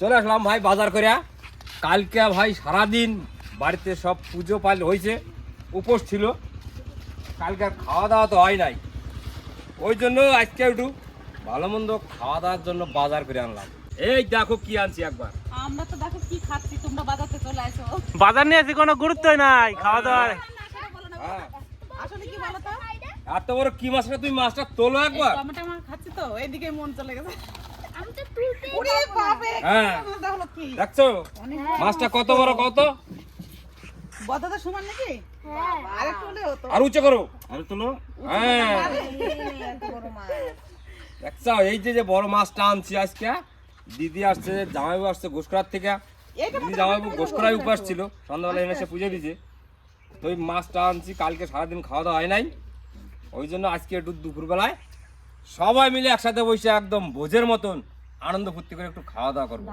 চলে আসলাম ভাই বাজার করে কালকে ভাই সারাদিন বাড়িতে সব পুজো পাল হয়েছে উপোস ছিল। কালকে আর খাওয়া দাওয়া তো হয় নাই। ওই জন্য আজকে একটু ভালো মন্দ খাওয়া দাওয়ার জন্য বাজার করে আনলাম। এই দেখো কি আনছি একবার। আমরা তো দেখো কি খাচ্ছি তোমরা বাজাতে চলে আসো। বাজার নিয়ে আসি কোনো গুরুত্বই নাই খাওয়া দাওয়ার। হ্যাঁ। আসলে কি বলো তো? এত বড় কি মাছটা তুমি মাছটা তোলো একবার। টমেটো আমার খাচ্ছি তো এইদিকে মন চলে গেছে। হ্যাঁ। মাছটা হলো কি? দেখছ? মাছটা কত বড় কত? বদাটা সমান নাকি? হ্যাঁ। আর উঁচু করো। আর তোলো। হ্যাঁ। দেখছ এই যে যে বড় মাছটা আনছি আজকে দিদি আসছে জামাইবু আসছে ঘোষকরার থেকে। দিদি জামাইবু ঘোষকরাই উপাস ছিল সন্ধ্যাবেলা এনে সে পুজো দিয়েছে তো ওই মাছটা আনছি কালকে সারাদিন খাওয়া দাওয়া হয় নাই। ওই জন্য আজকে একটু দুপুরবেলায় সবাই মিলে একসাথে বসে একদম ভোজের মতন আনন্দ ফুর্তি করে একটু খাওয়া দাওয়া করব।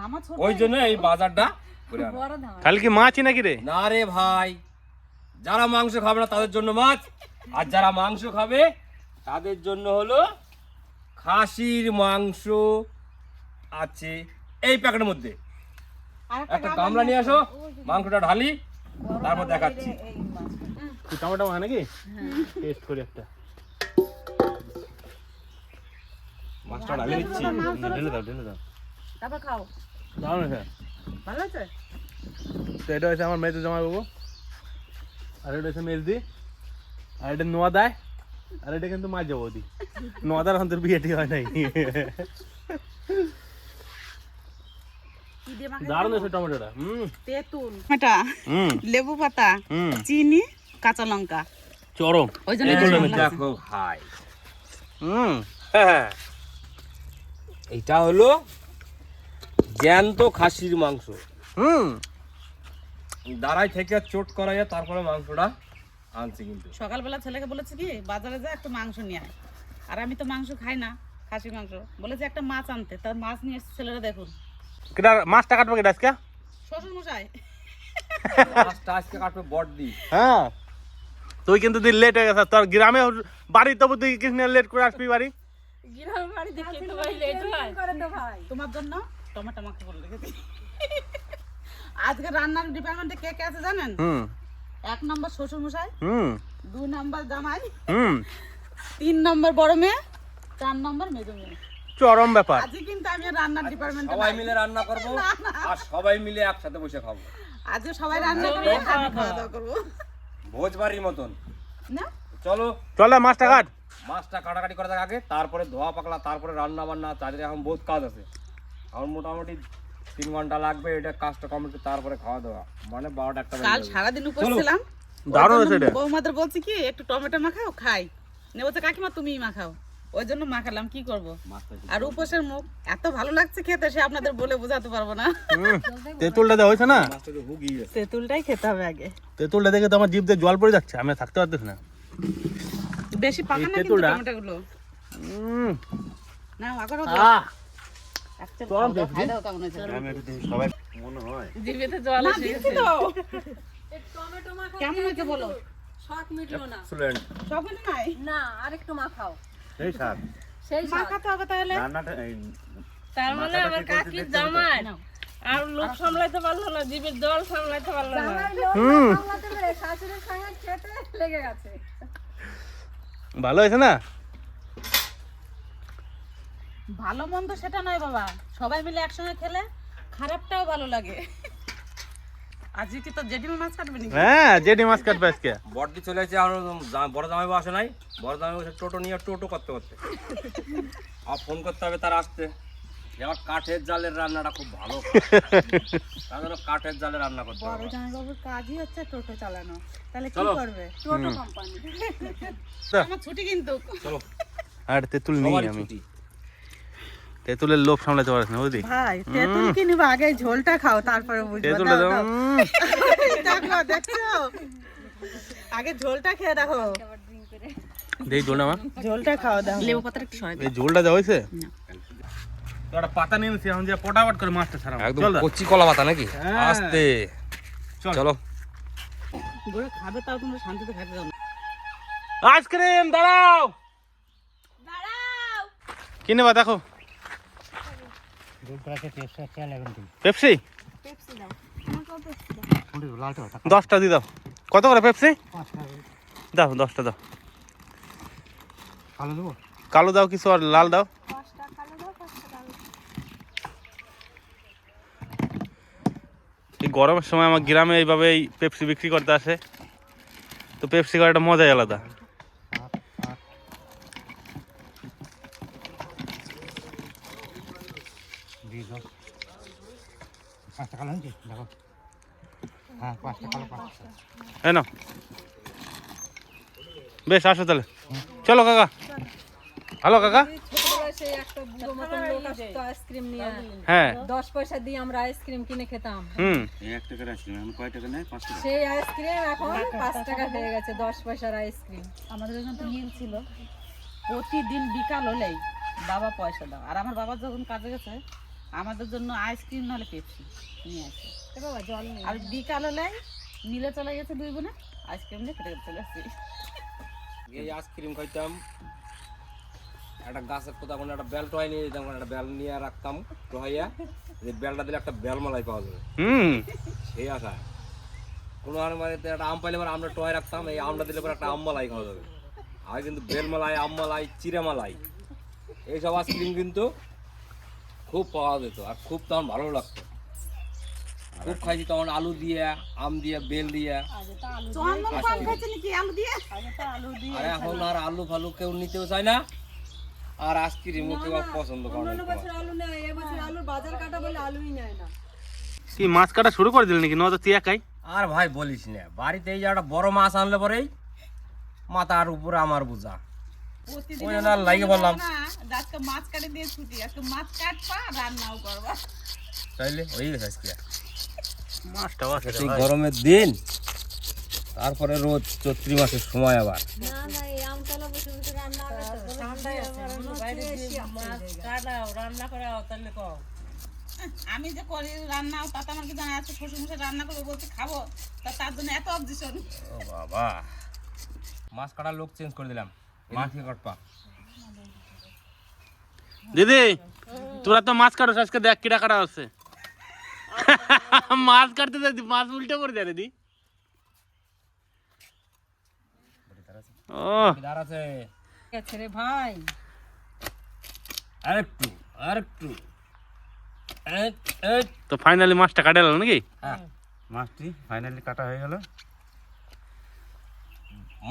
ওই জন্য এই বাজারটা কাল কি মাছই নাকি রে? না রে ভাই। যারা মাংস খাবে না তাদের জন্য মাছ। আর যারা মাংস খাবে তাদের জন্য হলো খাসির মাংস আছে। এই প্যাকেটের মধ্যে। একটা গামলা নিয়ে আসো মাংসটা ঢালি তারপর দেখাচ্ছি। টমেটো নাকি? টেস্ট করি একটা। মাছটা ঢালি দিচ্ছি। ঢেলে দাও ঢেলে দাও। তারপর খাও। দাও না ভালো আছে তো এটা হচ্ছে আমার মেয়েতে জামাই বাবু আর এটা হচ্ছে মেজদি। আর এটা নোয়া দেয় আর এটা কিন্তু মা যাব দি নোয়াদার অন্তর বিয়েটি হয় নাই। কি দারুণ হয়েছে টমেটোটা। হুম। তেঁতুল। এটা হুম। লেবু পাতা হুম। চিনি কাঁচা লঙ্কা। চরম। ওই জন্য হুম। হ্যাঁ। এইটা হলো জ্যান্ত খাসির মাংস। হুম। দাঁড়াই থেকে চোট করাইয়া তারপরে মাংসটা আনছি কিন্তু। সকালবেলা ছেলেকে বলেছে কি বাজারে যা একটু মাংস নিয়ে আয়। আর আমি তো মাংস খাই না খাসি মাংস। বলেছে একটা মাছ আনতে তার মাছ নিয়ে এসেছে ছেলেরা দেখুন। কেটা মাছটা কাটবে কেটা আজকে? শ্বশুর মশাই মাছটা আজকে কাটবে বট দি হ্যাঁ। তুই কিন্তু তুই লেট হয়ে গেছে তোর গ্রামে বাড়ি তবু তুই কিছু লেট করে আসবি বাড়ি? তোমার জন্য টমেটো মাখা করে রেখেছি। আজকে রান্নার ডিপার্টমেন্টে কে কে আছে জানেন? হুম। এক নম্বর শ্বশুর মশাই হুম। দুই নম্বর জামাই হুম। তিন নম্বর বড় মেয়ে চার নম্বর মেজো মেয়ে। চরম ব্যাপার। আজকে কিন্তু আমি রান্নার ডিপার্টমেন্টে সবাই মিলে রান্না করব আর সবাই মিলে একসাথে বসে খাব। আজকে সবাই রান্না করে খাওয়া দাওয়া করব। ভোজ বাড়ির মতন। না? চলো। চলে মাছটা কাট। মাছটা কাটাকাটি করা থাক আগে তারপরে ধোয়া পাকলা তারপরে রান্না বান্না চারিদিকে এখন বহুত কাজ আছে। এখন মোটামুটি তিন ঘণ্টা লাগবে এটা কাজটা কমপ্লিট তারপরে খাওয়া দাওয়া। মানে বারোটা একটা কাল সারাদিন উপোস ছিলাম। দারুণ হয়েছে এটা। বৌমাদের বলছি কি একটু টমেটো মাখাও খাই। নে বলছে কাকিমা তুমিই মাখাও। ওই জন্য মাখালাম কি করব? আর উপোসের মুখ এত ভালো লাগছে খেতে সে আপনাদের বলে বোঝাতে পারব না। তেঁতুলটা দেওয়া হয়েছে না? তেঁতুলটাই খেতে হবে আগে। তেঁতুলটা দেখে তো আমার জিভ দিয়ে জল পড়ে যাচ্ছে আমি থাকতে পারতেছি না। বেশি পাকা না কিন্তু তেঁতুলটা? টমেটো গুলো হুম, না আগর আহ, একটা দাও, খাই দাও কেমন হয়েছে আমি একটু দেখি সবাই মনে হয়। জিভেতে জল এসে গেছে। কেমন হয়েছে বলো? Excellent. সব হলো নাই? না আরেকটু মাখাও। এই স্যার সেই মাখাতে হবে তাহলে? রান্নাটা তার মানে আমার কাকির জামাই। আর লোক সামলাইতে পারল না জীবের জল সামলাইতে পারল না। হুম। সামলাতে পেরে শাশুড়ির সঙ্গে খেতে লেগে গেছে। ভালো হয়েছে না? ভালো মন্দ সেটা নয় বাবা। সবাই মিলে একসঙ্গে খেলে খারাপটাও ভালো লাগে। আজকে কি তো জেডি মাছ কাটবে নাকি? হ্যাঁ জেডি মাছ কাটবে আজকে। বড়দি চলে এসেছে আর বড় জামাই আসে নাই। বড় টোটো নিয়ে টোটো করতে করতে। আর ফোন করতে হবে তার আসতে। এবার কাঠের জালের রান্নাটা খুব ভালো। তার জন্য কাঠের জালে রান্না করতে জামাইবাবুর কাজই হচ্ছে টোটো চালানো। তাহলে কি করবে? টোটো কোম্পানি আমার ছুটি কিন্তু। চলো। আর তেঁতুল নেই আমি। তেঁতুলের লোভ সামলাতে পারিস না বুঝলি? ভাই তেঁতুল কি আগে ঝোলটা খাও তারপরে বুঝবে। তেঁতুলটা দাও, দাও, দাও। দেখো দেখছ? আগে ঝোলটা খেয়ে দেখো। দেই ঝোলটা আমার ঝোলটা খাও দাও। লেবু পাতাটা একটু সরাই এই ঝোলটা দেওয়া হয়েছে? তো একটা পাতা নিয়ে এখন যে পটাপট করে মাছটা ছাড়াবো। একদম চল দা। কচি কলা পাতা নাকি? হ্যাঁ। আস্তে। চলো। গড়ে খাবে তাও তোমরা শান্তিতে খাইতে দাও না। আইসক্রিম দাঁড়াও। কি নেবা দেখো। পেপসি দশটা দিয়ে দাও। কত করে পেপসি? দাও দশটা দাও। কালো দাও কিছু আর লাল দাও এই গরমের সময় আমার গ্রামে এইভাবে এই পেপসি বিক্রি করতে আসে। তো পেপসি করাটা মজাই আলাদা। এই বেশ, আসো তাহলে। চলো, কাকা। হ্যালো, কাকা ছোটবেলায় সেই একটা বুড়ো আইসক্রিম নিয়ে হ্যাঁ। দশ পয়সা দিয়ে আমরা আইসক্রিম কিনে খেতাম। হুম। সেই আইসক্রিম এখন পাঁচ টাকা। হয়ে গেছে দশ পয়সার আইসক্রিম। আমাদের ওখানে তো মিল ছিল। প্রতিদিন বিকাল হলেই বাবা পয়সা দাও। আর আমার বাবা যখন কাজে গেছে আমাদের জন্য আইসক্রিম নাহলে পেপসি নিয়ে আসে। বাবা জল আর বিকাল হলেই মিলে চলে গেছে দুই বোনে আইসক্রিম নিয়ে ফেটে চলে আসছি। এই আইসক্রিম খাইতাম। একটা গাছের কোথাও কোনো একটা বেল টয় নিয়ে যেতাম একটা বেল নিয়ে রাখতাম টহাইয়া যে বেলটা দিলে একটা বেল মালাই পাওয়া যাবে। হুম। সেই আশা। কোনো আর মানে একটা আম পাইলে পরে আমরা টয় রাখতাম এই আমটা দিলে পরে একটা আম মালাই খাওয়া যাবে। আর কিন্তু বেল মালাই আম মালাই চিরা মালাই এইসব আইসক্রিম কিন্তু খুব পাওয়া যেত আর খুব তখন ভালো লাগতো। খুব খাইছি তখন আলু দিয়ে আম দিয়ে বেল দিয়ে? আর এখন আর আলু ফালু কেউ নিতেও চায় না। আর পছন্দ করে না বছর আলু নেয় এবছর আলুর বাজার কাটা বলে আলুই নেয় না। কি মাছ কাটা শুরু করে দিল নাকি? নয়তো তুই একাই আর ভাই বলিস না বাড়িতে এই যে একটা বড় মাছ আনলে পরেই মাথার উপরে আমার বোঝা। ওই জন্য আর লাগে বললাম। আজকে মাছ কাটে দিয়ে ছুটি আজকে মাছ কাটবা রান্নাও করবা। তাইলে হয়ে গেছে আজকে। মাছটা গরমের দিন তারপরে রোজ চৈত্রি মাসের সময় আবার। আমি যে করি রান্না তাতে আমার কি জানা আছে? শ্বশুর মশাই রান্না করব বলছে খাব। তা তার জন্য এত অবজেশন বাবা। মাছ কাটার লোক চেঞ্জ করে দিলাম। মাছ কাটপা দিদি তোরা তো মাছ কাটো আজকে দেখ কিরা কাটা আছে মাছ কাটতে মাছ উল্টে করে দেয় দিদি ও দাঁড় আছে গেছে রে ভাই। আরেকটু আরেকটু এই, এই। তো ফাইনালি মাছটা কাটে গেল নাকি? হ্যাঁ মাছটি ফাইনালি কাটা হয়ে গেল।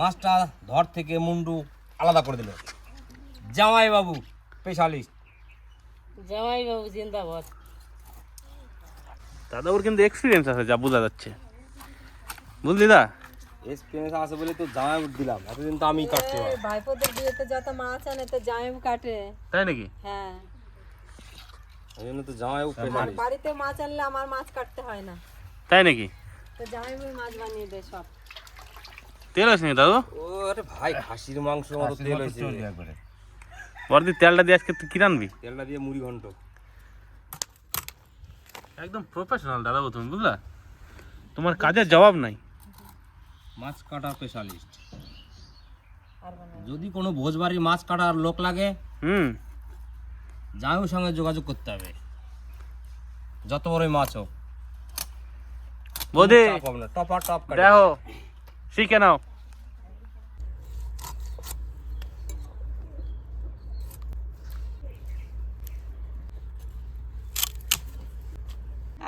মাছটা ধর থেকে মুন্ডু আলাদা করে দিল। জামাই বাবু স্পেশালিস্ট জামাই বাবু জিন্দাবাদ। দাদা ওর কিন্তু এক্সপিরিয়েন্স আছে যা বোঝা যাচ্ছে। বুঝলি দা? এক্সপিরিয়েন্স আছে বলে তো জামাই দিলাম। এতদিন তো আমি কাটতে পারি ভাইপোদের বিয়েতে যত মাছ আনে তো জামাই কাটে। তাই নাকি? হ্যাঁ। ওই জন্য তো জামাই স্পেশালিস্ট বাড়িতে মাছ আনলে আমার মাছ কাটতে হয় না। তাই নাকি? তো জামাই মাছ বানিয়ে দেয় সব। তেল আছে নাকি দাদু? ও আরে ভাই খাসির মাংস মতো তেল হয়েছে। বড়দি তেলটা দিয়ে আজকে তুই কি রানবি তেলটা দিয়ে মুড়ি ঘন্ট। একদম প্রফেশনাল দাদা তুমি বুঝলা? তোমার কাজের জবাব নাই। মাছ কাটা স্পেশালিস্ট যদি কোনো ভোজবাড়ির মাছ কাটার লোক লাগে হুম। জামাইয়ের সঙ্গে যোগাযোগ করতে হবে। যত বড়ই মাছ হোক। না টপা টপ কাটে। দেখো শিখে নাও।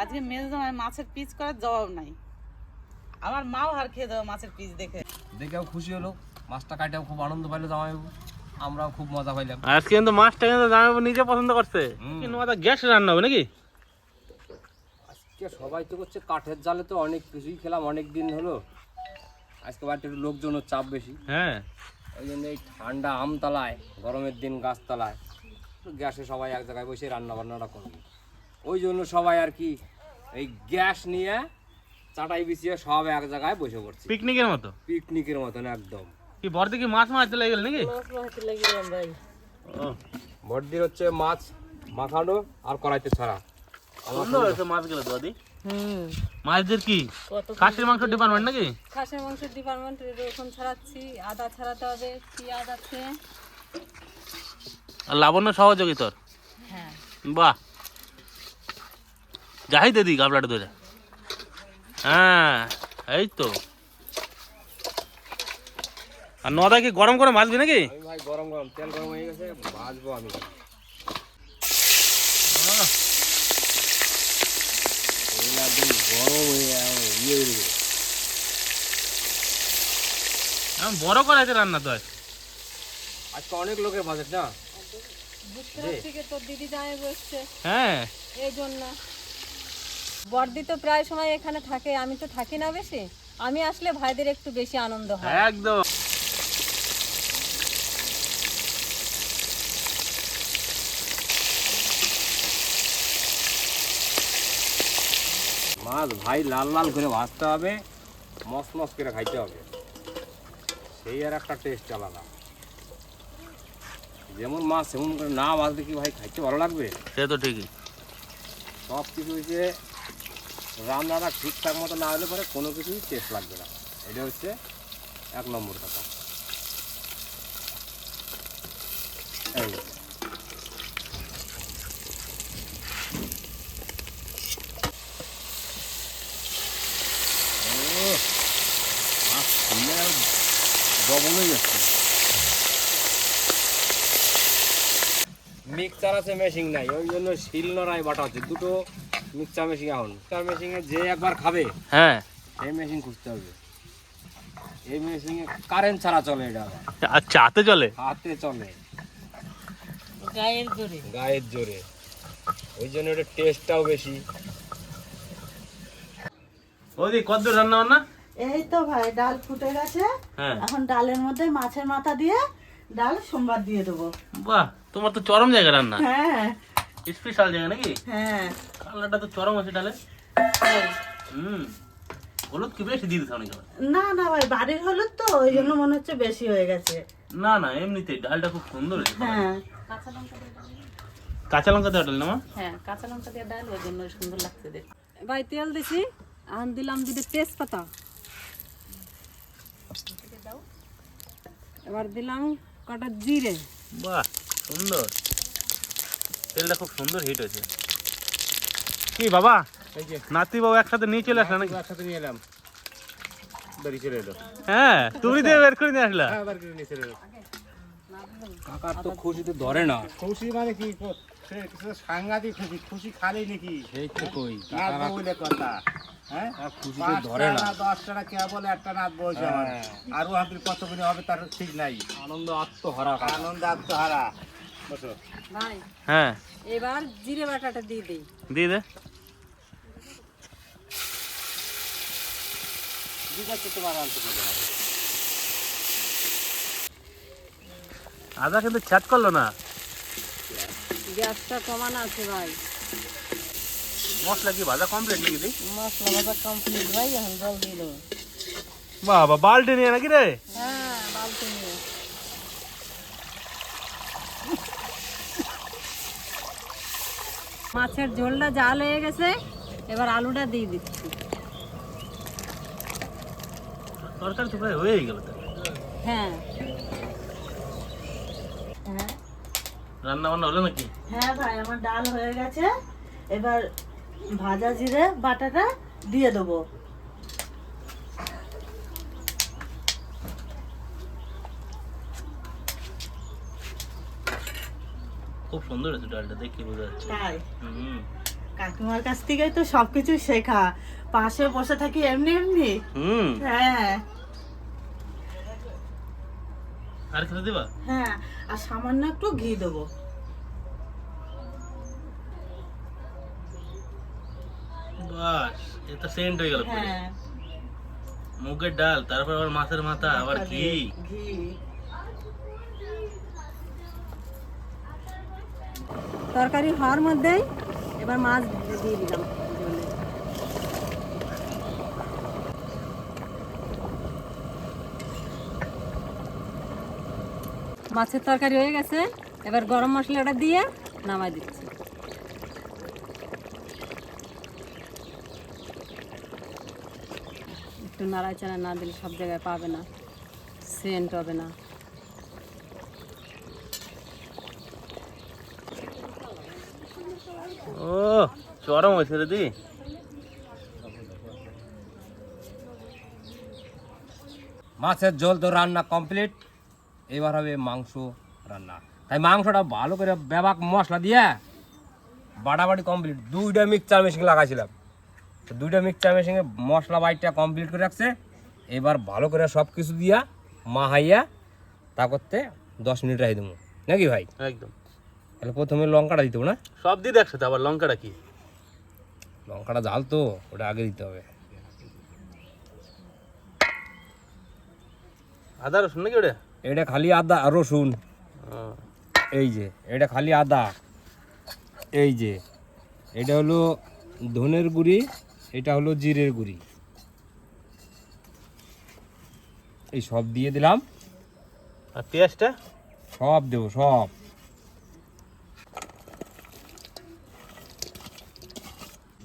আজকে জামাই মাছের পিচ করার জবাব নাই। আমার মাও হার খেয়ে দেবো মাছের পিস দেখে। দেখেও খুশি হলো মাছটা কাটাও খুব আনন্দ পাইলো জামাইবাবু। আমরাও খুব মজা পাইলাম। আজকে কিন্তু মাছটা কিন্তু জামাইবাবু নিজে পছন্দ করছে। হুম। কিন্তু মাথা গ্যাস রান্না হবে নাকি? আজকে সবাই তো করছে কাঠের জালে তো অনেক কিছুই খেলাম অনেক দিন হলো। আজকে বাড়িতে একটু লোকজনের চাপ বেশি। হ্যাঁ। ওই জন্য এই ঠান্ডা আমতলায় গরমের দিন গাছতলায় গ্যাসে সবাই এক জায়গায় বসে রান্না বান্নাটা করবে। ওই জন্য সবাই আর কি এই গ্যাস নিয়ে চাটাই বিছিয়ে সব এক জায়গায় বসে পড়ছি। পিকনিকের মতো? পিকনিকের মতন একদম। কি বড়দি কি মাছ মারতে লেগে গেল নাকি? মাছ ভাই। ও। হচ্ছে মাছ মাখানো আর কড়াইতে ছাড়া। সুন্দর হয়েছে মাছগুলো দাদি হুম। মাছদের কি? খাসির মাংস ডিপার্টমেন্ট নাকি? খাসের মাংসের ডিপার্টমেন্টে রসুন ছাড়াচ্ছি আদা ছাড়াতে হবে পেঁয়াজ আছে। আর লাবণ্য সহযোগী তোর? হ্যাঁ। বাহ। যাই দিদি গাবলাটা ধরে। হ্যাঁ এই তো। আর নদা কি গরম নাকি? ভাই গরম গরম তেল গরম হয়ে গেছে ভাজবো আমি। হয়ে একদম ইয়ে বড় করাইতে রান্না তো আজ। আজকে অনেক লোকের বাজেট না? থেকে তোর দিদি জামাই বসছে। হ্যাঁ। এই জন্য। বর্দি তো প্রায় সময় এখানে থাকে আমি তো থাকি না বেশি। আমি আসলে ভাইদের একটু বেশি আনন্দ হয়। একদম। মাছ ভাই লাল লাল করে ভাজতে হবে মস মস করে খাইতে হবে। সেই আর একটা টেস্ট আলাদা। যেমন মাছ সেমন করে না ভাজলে কি ভাই খাইতে ভালো লাগবে? সে তো ঠিকই। সব কিছু হচ্ছে রান্নাটা ঠিকঠাক মতো না হলে পরে কোনো কিছুই টেস্ট লাগবে না। এটা হচ্ছে এক নম্বর কথা। মিক্সার আছে মেশিন নাই। ওই জন্য শিল নড়াই বাটা হচ্ছে। দুটো মিক্সার মেশিন এখন মিক্সার মেশিনে যে একবার খাবে হ্যাঁ। এই মেশিন খুঁজতে হবে। এই মেশিনে কারেন্ট ছাড়া চলে এটা আচ্ছা হাতে চলে? হাতে চলে। গায়ের জোরে। গায়ের জোরে। ওই জন্য এটা টেস্টটাও বেশি। ওদি কত রান্না বান্না? এই তো ভাই ডাল ফুটে গেছে। হ্যাঁ। এখন ডালের মধ্যে মাছের মাথা দিয়ে ডাল সোমবার দিয়ে দেবো। বাহ তোমার তো চরম জায়গা রান্না। হ্যাঁ। স্পেশাল জায়গা নাকি? হ্যাঁ। কালারটা তো চরম আছে ডালে। হুম। হলুদ কি বেশি দিয়ে দিতে অনেক না না ভাই বাড়ির হলুদ তো ওই জন্য মনে হচ্ছে বেশি হয়ে গেছে। না না এমনিতেই ডালটা খুব সুন্দর হয়েছে হ্যাঁ। কাঁচা লঙ্কা। কাঁচা লঙ্কা দেওয়া ডাল না হ্যাঁ কাঁচা লঙ্কা দিয়ে ডাল ওই জন্য সুন্দর লাগছে দেখতে। ভাই তেল দিছি আর দিলাম দুটো তেজপাতা। এবার দিলাম কটা জিরে। বাহ সুন্দর। তেলটা খুব সুন্দর হিট হয়েছে। কি বাবা? এই যে। নাতি বাবু একসাথে নিয়ে চলে আসলে নাকি? একসাথে নিয়ে এলাম। বেরিয়ে চলে এলো। হ্যাঁ তুমি দিয়ে বের করে নিয়ে আসলা? হ্যাঁ বার করে নিয়ে চলে এলো। কাকার তো খুশিতে ধরে না। খুশি মানে কি? সাংঘাতিক খুশি খুশি খালি নাকি? সেই তো কই? বলে কথা। হ্যাঁ? খুশিতে ধরে না। দশ কে বলে একটা নাচ বলছে আমার। আরও আমাদের কত হবে তার ঠিক নাই। আনন্দ আত্মহারা। আনন্দ আত্মহারা। হ্যাঁ। এবার জিরে বাটাটা দিয়ে দিই। দিয়ে দে। আদা কিন্তু চ্যাট করল না। গ্যাসটা কমানো আছে ভাই। মশলা কি ভাজা কমপ্লিট নাকি দি মশলা ভাজা কমপ্লিট ভাই এখন জল দিয়ে দেবো। বাবা বালতি নিয়ে নাকি রে? হ্যাঁ বালতি নিয়ে মাছের ঝোলটা জাল হয়ে গেছে এবার আলুটা দিয়ে দিচ্ছি। তরকারি তো প্রায় হয়েই গেল হ্যাঁ। হ্যাঁ। রান্না বান্না হলো নাকি? হ্যাঁ ভাই আমার ডাল হয়ে গেছে। এবার ভাজা জিরে বাটাটা দিয়ে দেবো। সুন্দর হয়েছে ডালটা দেখি বোঝা যাচ্ছে। তাই? হুম। কাকিমার কাছ থেকেই তো সবকিছু শেখা। পাশে বসে থাকি এমনি এমনি? হুম। হ্যাঁ। আর খেতে দিবা? হ্যাঁ আর সামান্য একটু ঘি দেবো। বাস এটা সেন্ট হয়ে গেল হ্যাঁ। মুগের ডাল তারপর আবার মাছের মাথা আবার কি ঘি। তরকারি হওয়ার মধ্যেই এবার মাছ দিয়ে দিলাম। মাছের তরকারি হয়ে গেছে। এবার গরম মশলাটা দিয়ে নামাই দিচ্ছি। একটু নাড়াচাড়া না দিলে সব জায়গায় পাবে না, সেন্ট হবে না ও চরম হয়েছে রে দি। মাছের ঝোল তো রান্না কমপ্লিট এবার হবে মাংস রান্না। তাই মাংসটা ভালো করে ব্যাবাক মশলা দিয়ে বাটাবাটি কমপ্লিট দুইটা মিক্সচার মেশিন লাগাইছিলাম। তো দুইটা মিক্সচার মেশিনে মশলা বাইটটা কমপ্লিট করে রাখছে। এবার ভালো করে সব কিছু দিয়া মাহাইয়া তা করতে দশ মিনিট রাখি দেবো। নাকি ভাই? একদম। তাহলে প্রথমে লঙ্কাটা দিতে না? সব দিন একসাথে আবার লঙ্কাটা কি? লঙ্কাটা জাল তো ওটা আগে দিতে হবে। আদা রসুন নাকি ওটা? এটা খালি আদা রসুন। এই যে এটা খালি আদা। এই যে এটা হলো ধনের গুঁড়ি এটা হলো জিরের গুঁড়ি। এই সব দিয়ে দিলাম। আর পেঁয়াজটা? সব দেবো সব।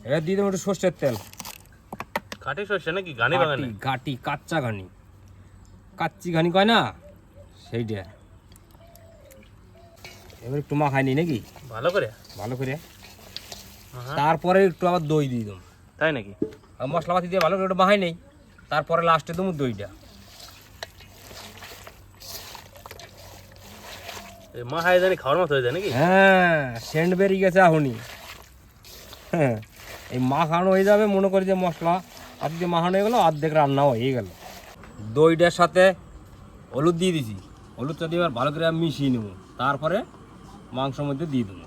এবার দিয়ে দেবো একটু সর্ষের তেল। খাটি সর্ষে নাকি? গানি ঘাটি ঘাটি কাচ্চা ঘানি। কাচ্চি ঘানি কয় না? সেইটা। এবার একটু মাখাই নি নাকি? ভালো করে? ভালো করে। তারপরে একটু আবার দই দিয়ে দেবো। তাই নাকি? আর মশলাপাতি দিয়ে ভালো করে একটু মাখাই নেই। তারপরে লাস্টে দেবো দইটা। এই মা হাই জানি খাওয়ার মতো হয়ে যায় নাকি? হ্যাঁ সেন্ট বেরিয়ে গেছে এখনই হ্যাঁ। এই মাখানো হয়ে যাবে মনে করি যে মশলা। দিয়ে মাখানো হয়ে গেলো অর্ধেক রান্নাও হয়ে গেল। দইটার সাথে হলুদ দিয়ে দিছি। হলুদটা দিয়ে এবার ভালো করে মিশিয়ে নেব। তারপরে মাংসের মধ্যে দিয়ে দেবো।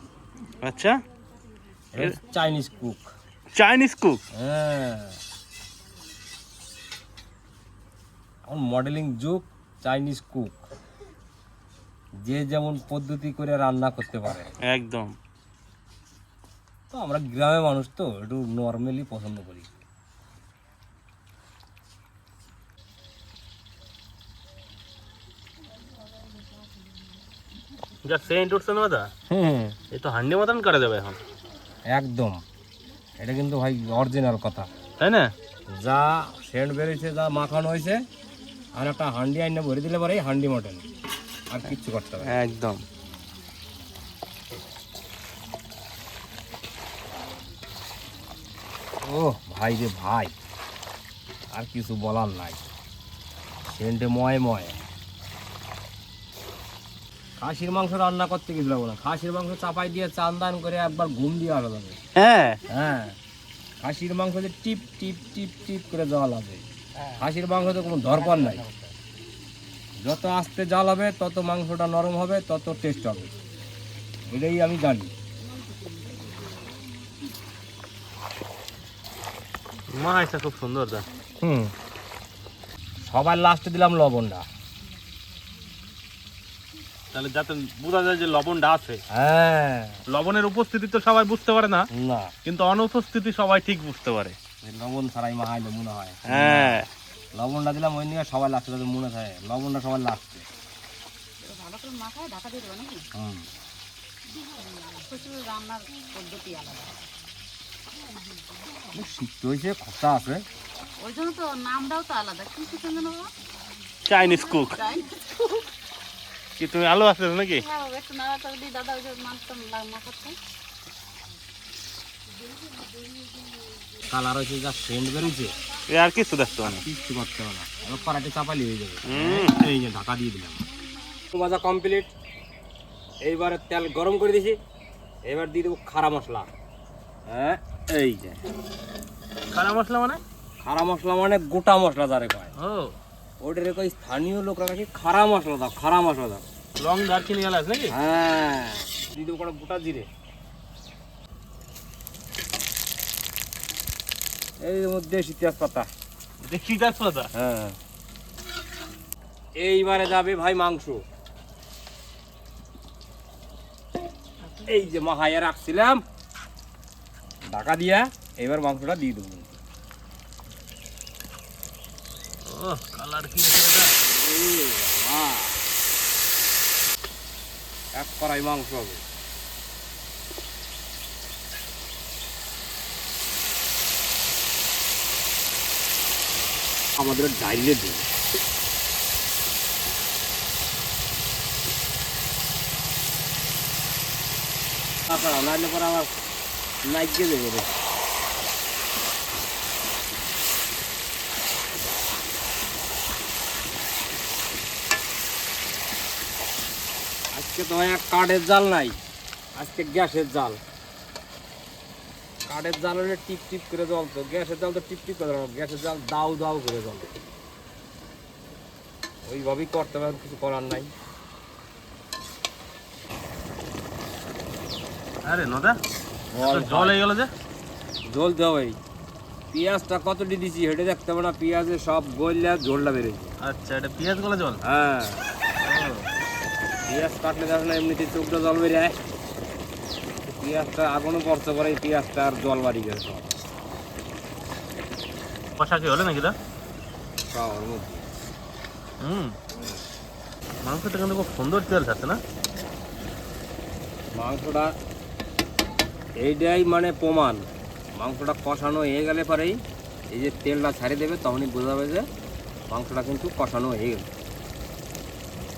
আচ্ছা। চাইনিজ কুক চাইনিজ কুক হ্যাঁ। এখন মডেলিং যুগ চাইনিজ কুক যে যেমন পদ্ধতি করে রান্না করতে পারে। একদম। আমরা গ্রামের মানুষ তো একটু নর্মালি পছন্দ করি। যা সেন্ট উঠছে না দাদা? হুম এই তো হান্ডি মতন করা যাবে এখন। একদম। এটা কিন্তু ভাই অরিজিনাল কথা। তাই না? যা সেন্ট বেরিয়েছে যা মাখানো হয়েছে আর একটা হান্ডি আইনে ভরে দিলে পরেই হান্ডি মটন। আর কিচ্ছু করতে হবে একদম। ও ভাই রে ভাই। আর কিছু বলার নাই। সেন্টে ময় ময়। খাসির মাংস রান্না করতে গেছিলাম না। খাসির মাংস চাপাই দিয়ে চান দান করে একবার ঘুম দিয়ে আলো যাবে হ্যাঁ। হ্যাঁ। খাসির মাংস যে টিপ টিপ টিপ টিপ করে জল হবে খাসির মাংস তো কোনো দরকার নাই। যত আস্তে জাল হবে তত মাংসটা নরম হবে তত টেস্ট হবে। এটাই আমি জানি। মা হাইসা খুব সুন্দর দা। হুম। সবার লাস্টে দিলাম লবণটা। তাহলে যাতে বোঝা যায় যে লবণটা আছে। হ্যাঁ। লবণের উপস্থিতি তো সবাই বুঝতে পারে না। না। কিন্তু অনুপস্থিতি সবাই ঠিক বুঝতে পারে। লবণ ছাড়াই মাহাইলে মনে হয়। হ্যাঁ। লবণটা দিলাম ওই নিয়ে সবাই লাস্টে তাদের মনে থাকে। লবণটা সবার লাস্টে ভালো করে মাথায় ঢাকা দিয়ে দেবো নাকি? হুম। রান্নার পদ্ধতি আলাদা। শীত হয়েছে খসা আছে। ওই জন্য তো নামটাও তো আলাদা। কি চিকেন যেন চাইনিজ কুক কি তুমি আলু আছে নাকি? হ্যাঁ একটু নাড়াচাড়া দিয়ে দাদা ওই যে মাছটা মাখাচ্ছে কালার হয়েছে যা সেন্ট বেরোচ্ছে। এ আর কিছু দেখতে মানে কিচ্ছু করতে হবে না। এবার চাপালি হয়ে যাবে। এই যে ঢাকা দিয়ে দিলাম। ভাজা কমপ্লিট এইবারে তেল গরম করে দিয়েছি এবার দিয়ে দেবো খাড়া মশলা। হ্যাঁ। এই যে। কারা মশলা মানে? খাড়া মশলা মানে গোটা মশলা যারে কয়। ও। ওটারে কই স্থানীয় লোকরা কাছে খাড়া মশলা দাও খাড়া মশলা দাও। লং দারচিনি এলাচ নাকি? হ্যাঁ। দিয়ে দেবো গোটা জিরে। এর মধ্যে শীতাস পাতা দেখি তেজপাতা? হ্যাঁ। এইবারে যাবে ভাই মাংস। এই যে মাহাইয়া রাখছিলাম। ঢাকা দিয়া এবার মাংসটা দিয়ে দেবো। কালার কি! এক কড়াই মাংস হবে। আমাদের ডাইলে দিন। নাহলে পরে আবার নাইকে দেবে রে আজকে তো কাঠের জাল নাই। আজকে গ্যাসের জাল। কাঠের জাল হলে টিপ টিপ করে জ্বলতো। গ্যাসের জাল তো টিপ টিপ করে গ্যাসের জাল দাউ দাউ করে জ্বলতো। ওইভাবেই করতে আর কিছু করার নাই। আরে নদা জল হয়ে গেল যে? জল দেওয়া ভাই। পেঁয়াজটা কতটি দিছি হেঁটে দেখতে হবে না পেঁয়াজে সব গললে ঝোলটা বেড়েছে আচ্ছা এটা পেঁয়াজ গলা জল? হ্যাঁ। পেঁয়াজ কাটলে দেখো না এমনিতে চোখটা জল বেরিয়ে যায়। পেঁয়াজটা আগুনও পড়তে পারে এই পেঁয়াজটা আর জল বাড়ি গেছে সব। কষা কি হলো নাকি দা মধ্যে হুম। মাংসটা কিন্তু খুব সুন্দর তেল থাকছে না? মাংসটা এইটাই মানে প্রমাণ। মাংসটা কষানো হয়ে গেলে পরেই এই যে তেলটা ছাড়িয়ে দেবে, তখনই বোঝা যাবে যে মাংসটা কিন্তু কষানো হয়ে গেল।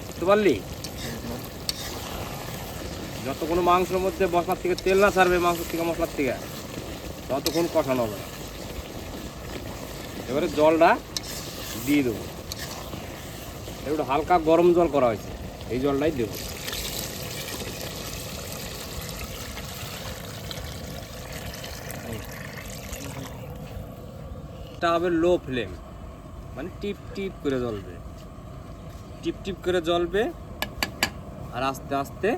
বুঝতে পারলি? যত কোনো মাংসের মধ্যে মশলার থেকে তেল না ছাড়বে মাংস থেকে মশলার থেকে, ততক্ষণ কষানো হবে। এবারে জলটা দিয়ে দেবো। একটু হালকা গরম জল করা হয়েছে, এই জলটাই দেবো। এটা হবে লো ফ্লেম মানে টিপ টিপ করে জ্বলবে। টিপ টিপ করে জ্বলবে আর আস্তে আস্তে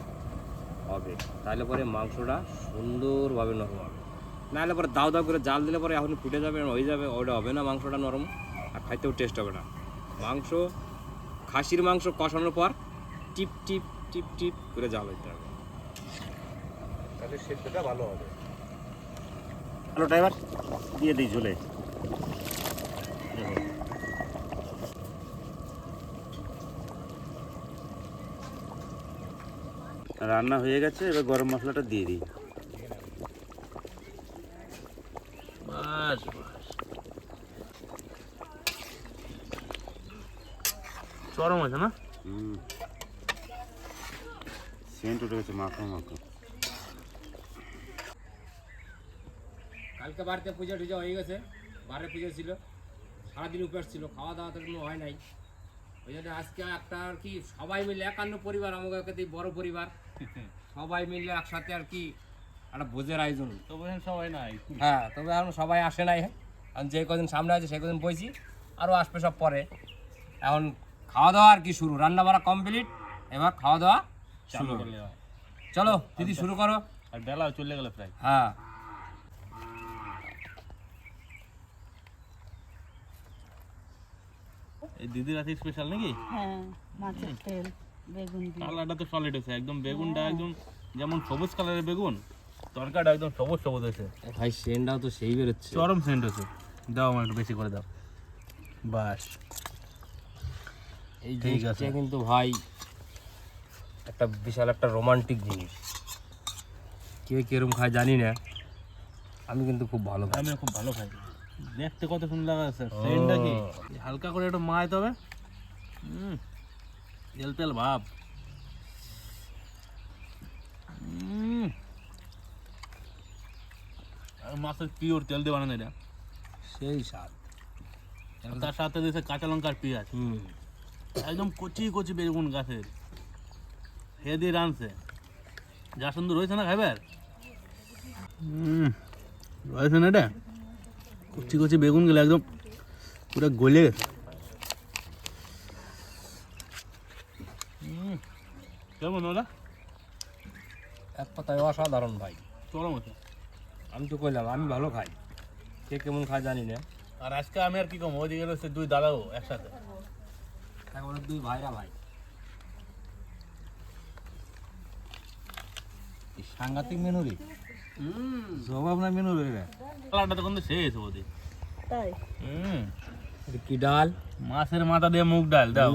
হবে। তাহলে পরে মাংসটা সুন্দরভাবে নরম হবে। নাহলে পরে দাও দাও করে জাল দিলে পরে এখন ফুটে যাবে, হয়ে যাবে ওটা হবে না মাংসটা নরম আর খাইতেও টেস্ট হবে না। মাংস, খাসির মাংস কষানোর পর টিপ টিপ টিপ টিপ করে জাল হইতে হবে। তাহলে সেদ্ধটা ভালো হবে। হ্যালো ড্রাইভার দিয়ে দিই ঝুলে। রান্না হয়ে গেছে এবার গরম মশলাটা দিয়ে দিই। বাস বাস। চরম আছে না? হুম। সেন্ট উঠে গেছে মাখো মাখো। কালকে বাড়িতে পূজা টুজা হয়ে গেছে। বারে পুজো ছিল সারাদিন উপবাস ছিল খাওয়া দাওয়া তো কোনো হয় নাই। ওই জন্য আজকে একটা আর কি সবাই মিলে একান্ন পরিবার আমাকে বড় পরিবার সবাই মিলে একসাথে আর কি একটা ভোজের আয়োজন। তবে সবাই নাই। হ্যাঁ তবে এখন সবাই আসে নাই এখন যে কদিন সামনে আছে সেই কদিন বইছি আরও আসবে সব পরে। এখন খাওয়া দাওয়া আর কি শুরু রান্না বাড়া কমপ্লিট এবার খাওয়া দাওয়া শুরু। চলো দিদি শুরু করো। আর বেলাও চলে গেল প্রায়। হ্যাঁ। এই দিদির আছে স্পেশাল নাকি? হ্যাঁ মাছের তেল বেগুন দিয়ে। কালারটা তো সলিড হয়েছে একদম বেগুনটা একদম যেমন সবুজ কালারের বেগুন তরকারিটা একদম সবুজ সবুজ হয়েছে। ভাই সেনটাও তো সেই বেরোচ্ছে। চরম সেন্ট হয়েছে। দাও আমার একটু বেশি করে দাও। বাস। এই জিনিসটা কিন্তু ভাই একটা বিশাল একটা রোমান্টিক জিনিস। কে কিরম খায় জানি না। আমি কিন্তু খুব ভালো খাই। আমি খুব ভালো খাই। দেখতে কত সুন্দর লাগছে সেন্টটা কি হালকা করে একটু মায় তবে। হুম তেল তেল ভাব। মাছের পিওর তেল দিয়ে বানানো এটা। সেই স্বাদ। তার সাথে দিয়েছে কাঁচা লঙ্কার পেঁয়াজ। একদম কচি কচি বেগুন গাছের। হে দিয়ে রানছে যা সুন্দর হয়েছে না খাইবার? হুম। রয়েছে না এটা? কচি কচি বেগুন গেলে একদম পুরো গলে গেছে। কেমন ওরা এক কথায় অসাধারণ ভাই। চরম আছে। আমি তো কইলাম আমি ভালো খাই। কে কেমন খায় জানি না। আর আজকে আমি আর কি কম? ওইদিকে রয়েছে দুই দাদাও একসাথে। এখন দুই ভাইরা ভাই। সাংঘাতিক মেনু রে জবাব না মেনু রে কালারটা তো কিন্তু শেষ ওদি তাই? হুম। কি ডাল? মাছের মাথা দিয়ে মুগ ডাল দাও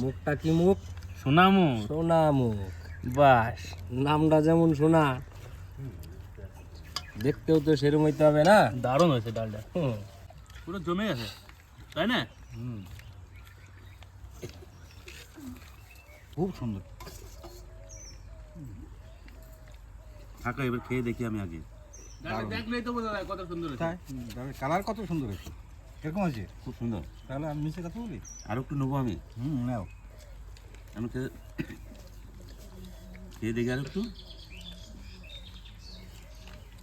মুখটা কি মুখ? সোনা মুখ। বাস। নামটা যেমন সোনা দেখতেও তো সেরকম হইতে হবে না? দারুণ হয়েছে ডালটা। হুম। পুরো জমে গেছে তাই না? খুব সুন্দর। থাকো এবার খেয়ে দেখি আমি আগে। দেখলেই তো বোঝা যায় কত সুন্দর তাই? কালার কত সুন্দর হয়েছে? এরকম আছে খুব সুন্দর। তাহলে আমি মিশে কথা বলি? আর একটু নেব আমি? হুম নাও। আমি খেয়ে খেয়ে দেখি আর একটু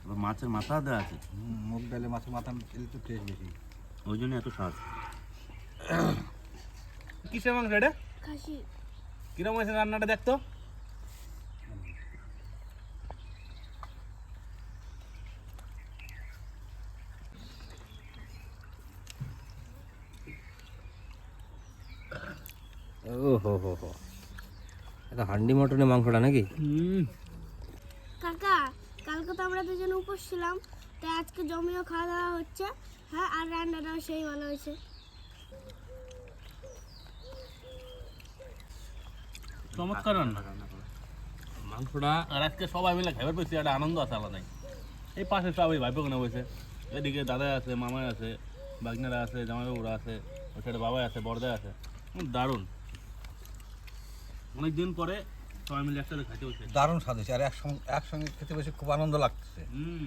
আবার মাছের মাথা দেওয়া আছে। মুখ মুগ ডালে মাছের মাথা দিলে তো টেস্ট বেশি। ওই জন্য এত স্বাদ। কিসের মাংস এটা? কিরম হয়েছে রান্নাটা দেখতো? ও হো হো। হো এটা হান্ডি মটনের মাংসটা নাকি? কাকা কালকে তো আমরা দুজনে উপোস ছিলাম তাই আজকে জমিও খাওয়া দাওয়া হচ্ছে হ্যাঁ আর রান্নাটাও সেই ভালো হয়েছে। চমৎকার রান্না। মাংসটা আর আজকে সবাই মিলে খাবার পেয়েছি একটা আনন্দ আছে আলাদাই। এই পাশে সবাই ভাই বোনা বসে এদিকে দাদা আছে মামা আছে বাগনারা আছে জামাইবাবুরা আছে ওই সাইডে বাবা আছে বড়দা আছে। দারুণ। অনেক দিন পরে সবাই মিলে একসাথে খাইতে বসে দারুণ স্বাদ হয়েছে। আর একসঙ্গে একসঙ্গে খেতে বসে খুব আনন্দ লাগতেছে হুম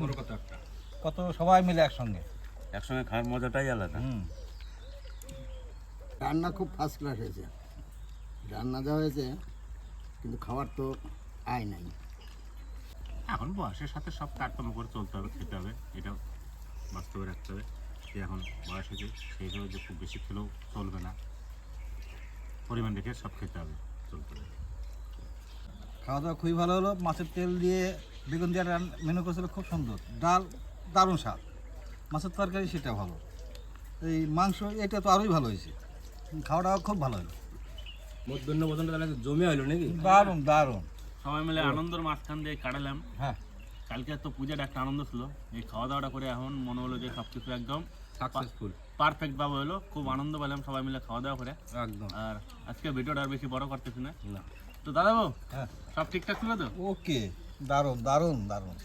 বড় কথা একটা। কত সবাই মিলে একসঙ্গে। একসঙ্গে খাওয়ার মজাটাই আলাদা। হুম। রান্না খুব ফার্স্ট ক্লাস হয়েছে। রান্না যা হয়েছে কিন্তু খাবার তো আয় নাই। এখন বয়সের সাথে সব কাজকর্ম করে চলতে হবে খেতে হবে। এটাও বাস্তবে রাখতে হবে। যে এখন বয়স হয়েছে সেই যে খুব বেশি খেলেও চলবে না। পরিমাণ রেখে সব খেতে হবে চলতে হবে। খাওয়া দাওয়া খুবই ভালো হলো মাছের তেল দিয়ে বেগুন দিয়ে মেনু করেছিল খুব সুন্দর। ডাল দারুণ স্বাদ। মাছের তরকারি সেটা ভালো। এই মাংস এটা তো আরোই ভালো হয়েছে। খাওয়া দাওয়া খুব ভালো হলো। মধ্যাহ্ন ভোজনটা তাহলে জমে হইল নাকি? দারুণ দারুণ। সবাই মিলে আনন্দের মাঝখান দিয়ে কাটালাম। হ্যাঁ। কালকে তো পূজার একটা আনন্দ ছিল। এই খাওয়া দাওয়াটা করে এখন মনে হলো যে সব কিছু একদম সাকসেসফুল পারফেক্ট বাবা হলো খুব আনন্দ পেলাম সবাই মিলে খাওয়া দাওয়া করে। একদম। আর আজকে ভিডিওটা আর বেশি বড় করতেছি না। তো দাদা বাবু হ্যাঁ। সব ঠিকঠাক ছিল তো? ওকে দারুণ দারুণ দারুণ।